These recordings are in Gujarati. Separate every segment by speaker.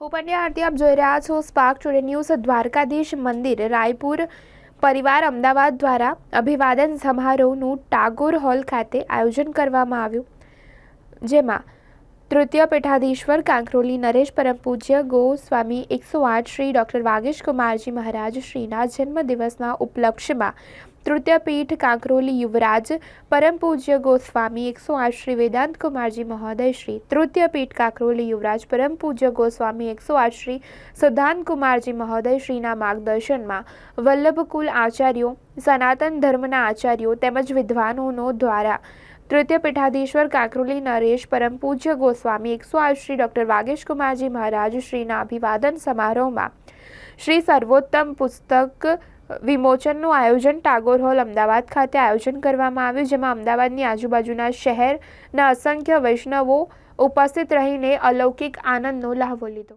Speaker 1: હું પંડ્યા આરતી, આપ જોઈ રહ્યા છો સ્પાર્ક ટુડે ન્યૂઝ દ્વારકાધીશ મંદિર, રાયપુર પરિવાર અમદાવાદ દ્વારા અભિવાદન સમારોહનું ટાગોર હોલ ખાતે આયોજન કરવામાં આવ્યું. જેમાં તૃતીય પીઠાધીશ્વર, કાંકરોલી, નરેશ પરમ પૂજ્ય, ગોસ્વામી એકસો આઠ, શ્રી ડૉક્ટર વાગેશ કુમારજી મહારાજ, શ્રીના જન્મદિવસના ઉપલક્ષ્યમાં તૃતીય પીઠ કાંકરોલી યુવરાજ, પરમ પૂજ્ય ગોસ્વામી, એકસો આઠ શ્રી વેદાંત કુમારજી મહોદય, શ્રી તૃતીય પીઠ કાંકરોલી યુવરાજ, પરમ પૂજ્ય ગોસ્વામી, એકસો આઠ શ્રી સિદ્ધાંત કુમારજી મહોદય, શ્રીના માર્ગદર્શનમાં. વલ્લભકુલ આચાર્યો, સનાતન ધર્મના આચાર્યો તેમજ વિદ્વાનોનો દ્વારા. તૃતીય પીઠાધીશ્વર કાંકરોલી નરેશ, પરમ પૂજ્ય ગોસ્વામી, એકસો આઠ શ્રી ડૉક્ટર વાગેશ કુમારજી મહારાજ, શ્રીના અભિવાદન સમારોહમાં. શ્રી સર્વોત્તમ પુસ્તક વિમોચનનું આયોજન ટાગોર હોલ અમદાવાદ ખાતે આયોજન કરવામાં આવ્યું, જેમાં અમદાવાદની આજુબાજુના શહેરના અસંખ્ય વૈષ્ણવો ઉપસ્થિત રહીને અલૌકિક આનંદનો લહાવો લીધો.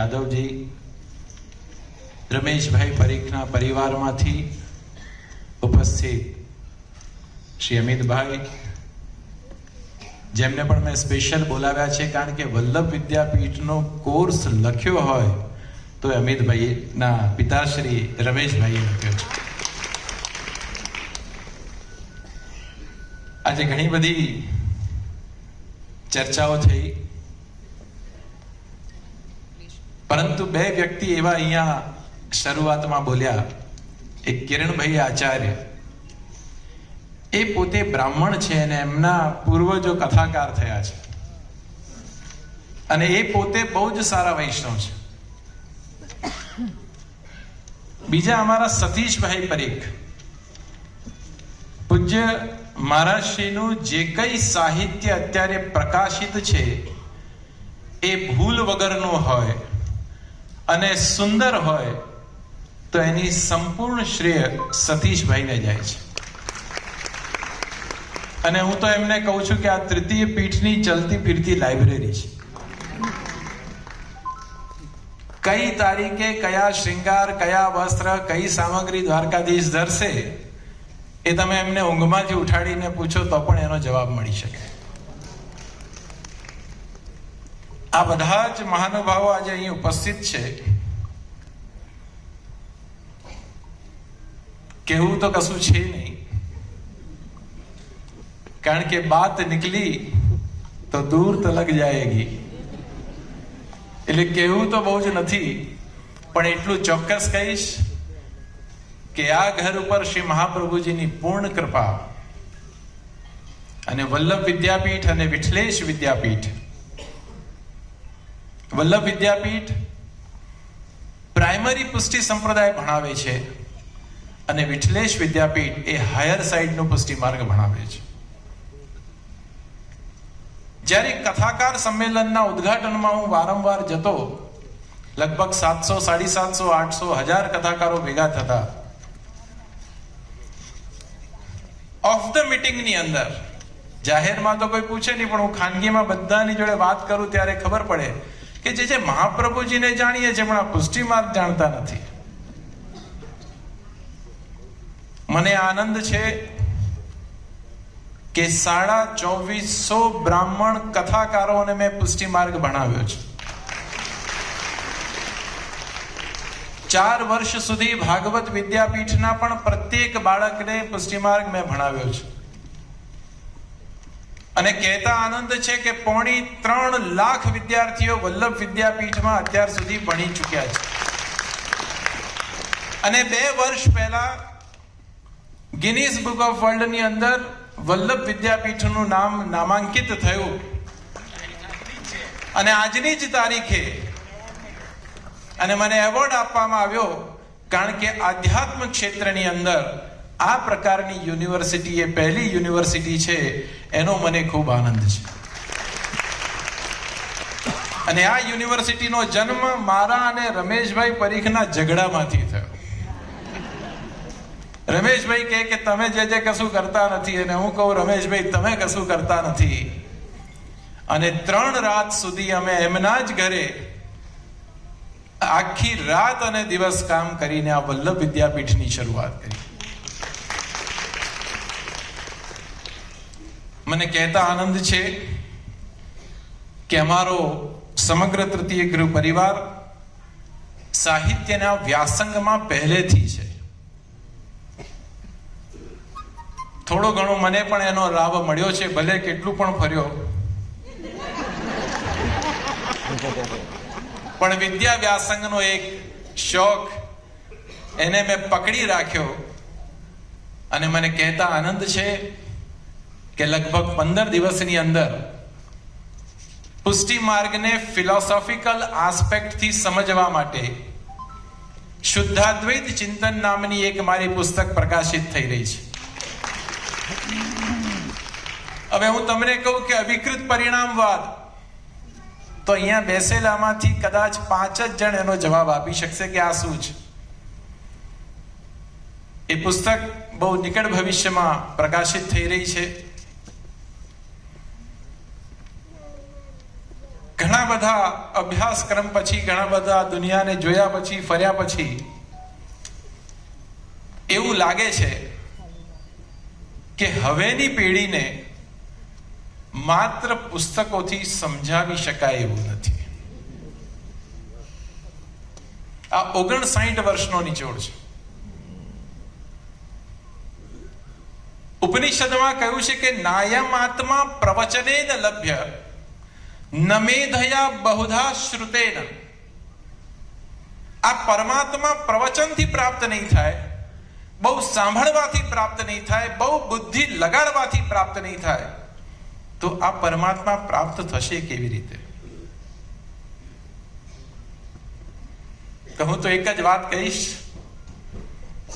Speaker 2: યાદવજી રમેશભાઈ પરીખના પરિવારમાંથી ઉપસ્થિત શ્રી અમિતભાઈ, જેમને પણ મેં સ્પેશિયલ બોલાવ્યા છે, કારણ કે વલ્લભ વિદ્યાપીઠનો કોર્સ લખ્યો હોય, તો અમિતભાઈના પિતાશ્રી રમેશભાઈએ લખ્યો છે. આજે ઘણી બધી ચર્ચાઓ થઈ. પરંતુ બે વ્યક્તિ એવા અહીંયા શરૂઆતમાં બોલ્યા એક કિરણભાઈ આચાર્ય, એ પોતે બ્રાહ્મણ છે અને એમના પૂર્વજો કથાકાર થયા છે. અને એ પોતે બહુ જ સારા વૈષ્ણવ છે. બીજા અમારા સતીશભાઈ પરીખ, પૂજ્ય મહારાજશ્રીનું જે કઈ સાહિત્ય અત્યારે પ્રકાશિત છે, એ ભૂલ વગરનું હોય. અને સુંદર હોય તો એની સંપૂર્ણ શ્રેય સતીશભાઈને જાય છે. અને હું તો એમને કહું છું કે આ તૃતીય પીઠની ચલતી ફીરતી લાઇબ્રેરી છે. કઈ તારીખે કયા શ્રીંગાર કયા વસ્ત્ર, કઈ સામગ્રી દ્વારકાધીશ ધરશે એ તમે એમને ઊંઘમાંથી ઉઠાડીને પૂછો તો પણ એનો જવાબ મળી શકે. આ બધા જ મહાનુભાવો આજે અહીં ઉપસ્થિત છે. કેવું તો કશું છે નહીં. કારણ કે બાત નીકળી તો દૂર તલક જાયગી. એટલે કેવું તો બહુ જ નથી. પણ એટલું ચોક્કસ કહીશ કે આ ઘર ઉપર શ્રી મહાપ્રભુજીની પૂર્ણ કૃપા. અને વલ્લભ વિદ્યાપીઠ અને વિઠલેશ વિદ્યાપીઠ વલ્લભ વિદ્યાપીઠ પ્રાઇમરી પુષ્ટિ સંપ્રદાય ભણાવે છે અને વિઠલેશ વિદ્યાપીઠ એ હાયર સાઇડનો પુષ્ટિ માર્ગ ભણાવે છે. જ્યારે કથાકાર સંમેલનના ઉદ્ઘાટનમાં હું વારંવાર જતો, લગભગ સાતસો સાડી સાતસો આઠસો, હજાર કથાકારો ભેગા થતા ઓફ ધ મિટિંગની અંદર, જાહેરમાં તો કોઈ પૂછે નહીં, પણ હું ખાનગીમાં બધાની જોડે વાત કરું ત્યારે ખબર પડે કે જે જે મહાપ્રભુજીને જાણીએ છીએ પણ આ પુષ્ટિ માર્ગ જાણતા નથી. મને આનંદ છે કે સાડા ચોવીસો બ્રાહ્મણ કથાકારોને મેં પુષ્ટિ માર્ગ ભણાવ્યો છે. ચાર વર્ષ સુધી ભાગવત વિદ્યાપીઠના પણ પ્રત્યેક બાળકને પુષ્ટિ માર્ગ મેં ભણાવ્યો છે. અને કહેતા આનંદ છે કે પોણી ત્રણ લાખ વિદ્યાર્થીઓ વલ્લભ વિદ્યાપીઠમાં અત્યાર સુધી ભણી ચૂક્યા છે. અને બે વર્ષ પહેલા ગિનીસ બુક ઓફ વર્લ્ડની અંદર વલ્લભ વિદ્યાપીઠનું નામ નામાંકિત થયું. અને આજની જ તારીખે અને મને એવોર્ડ આપવામાં આવ્યો કારણ કે આધ્યાત્મ ક્ષેત્રની અંદર આ પ્રકારની યુનિવર્સિટી એ પહેલી યુનિવર્સિટી છે એનો મને ખૂબ આનંદ છે. અને આ યુનિવર્સિટીનો જન્મ મારા અને રમેશભાઈ પરીખના ઝઘડામાંથી થયો. રમેશભાઈ કહે કે તમે જે જે કશું કરતા નથી અને હું કહું, રમેશભાઈ, તમે કશું કરતા નથી. અને ત્રણ રાત સુધી અમે એમના જ ઘરે આખી રાત અને દિવસ કામ કરીને આ વલ્લભ વિદ્યાપીઠની શરૂઆત કરી. મને કહેતા આનંદ છે કે અમારો સમગ્ર તૃતીય ગૃહ પરિવાર સાહિત્યના વ્યાસંગમાં પહેલેથી છે. થોડો ઘણો મને પણ એનો લાભ મળ્યો છે, ભલે કેટલું પણ ફર્યો પણ વિદ્યા વ્યાસંગનો એક શોખ એને મેં પકડી રાખ્યો અને મને કહેતા આનંદ છે કે લગભગ પંદર દિવસની અંદર પુષ્ટિ માર્ગને ફિલોસોફિકલ આસ્પેક્ટથી સમજવા માટે શુદ્ધાદ્વૈત ચિંતન નામની એક મારી પુસ્તક પ્રકાશિત થઈ રહી છે. હવે હું તમને કહું કે અવિકૃત પરિણામવાદ તો અહીંયા બેસેલામાંથી કદાચ પાંચ જ જણ એનો જવાબ આપી શકશે કે આ શું છે? એ પુસ્તક બહુ નિકટ ભવિષ્યમાં પ્રકાશિત થઈ રહી છે ઘણા બધા અભ્યાસક્રમ પછી, ઘણા બધા દુનિયાને જોયા પછી, ફર્યા પછી, એવું લાગે છે કે હવેની પેઢીને માત્ર પુસ્તકોથી સમજાવી શકાય એવું નથી. આ ઓગણસાઠ વર્ષનો નિચોડ છે. ઉપનિષદમાં કહ્યું છે કે નાયમાત્મા પ્રવચને ન લભ્ય. નમેધયા બહુધા શ્રુતેન આ પરમાત્મા પ્રવચનથી પ્રાપ્ત નહીં થાય બહુ સાંભળવાથી પ્રાપ્ત નહીં થાય બહુ બુદ્ધિ લગાડવાથી પ્રાપ્ત નહીં થાય તો આ પરમાત્મા પ્રાપ્ત થશે કેવી રીતે તો હું તો એક જ વાત કહીશ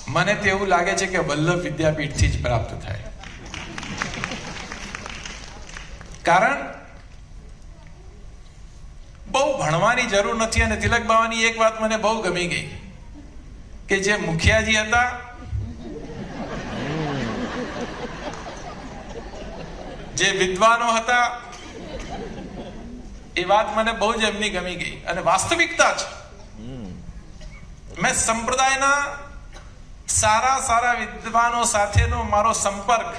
Speaker 2: મને તો એવું લાગે છે કે વલ્લભ વિદ્યાપીઠથી જ પ્રાપ્ત થાય કારણ ભણવાની જરૂર નથી અને તિલક બાવાની એક વાત મને બહુ ગમી ગઈ કે જે મુખિયાજી હતા, જે વિદ્વાનો હતા, એ વાત મને બહુ જ એમની ગમી ગઈ અને વાસ્તવિકતા છે મેં સંપ્રદાયના સારા સારા વિદ્વાનો સાથેનો મારો સંપર્ક,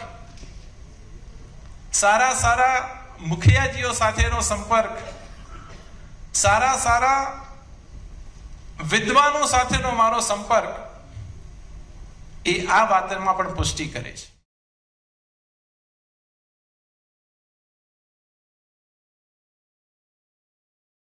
Speaker 2: સારા સારા મુખિયાજીઓ સાથેનો સંપર્ક સારા સારા વિદ્વાનો સાથેનો મારો સંપર્ક એ આ વાતમાં પણ પુષ્ટિ કરે છે.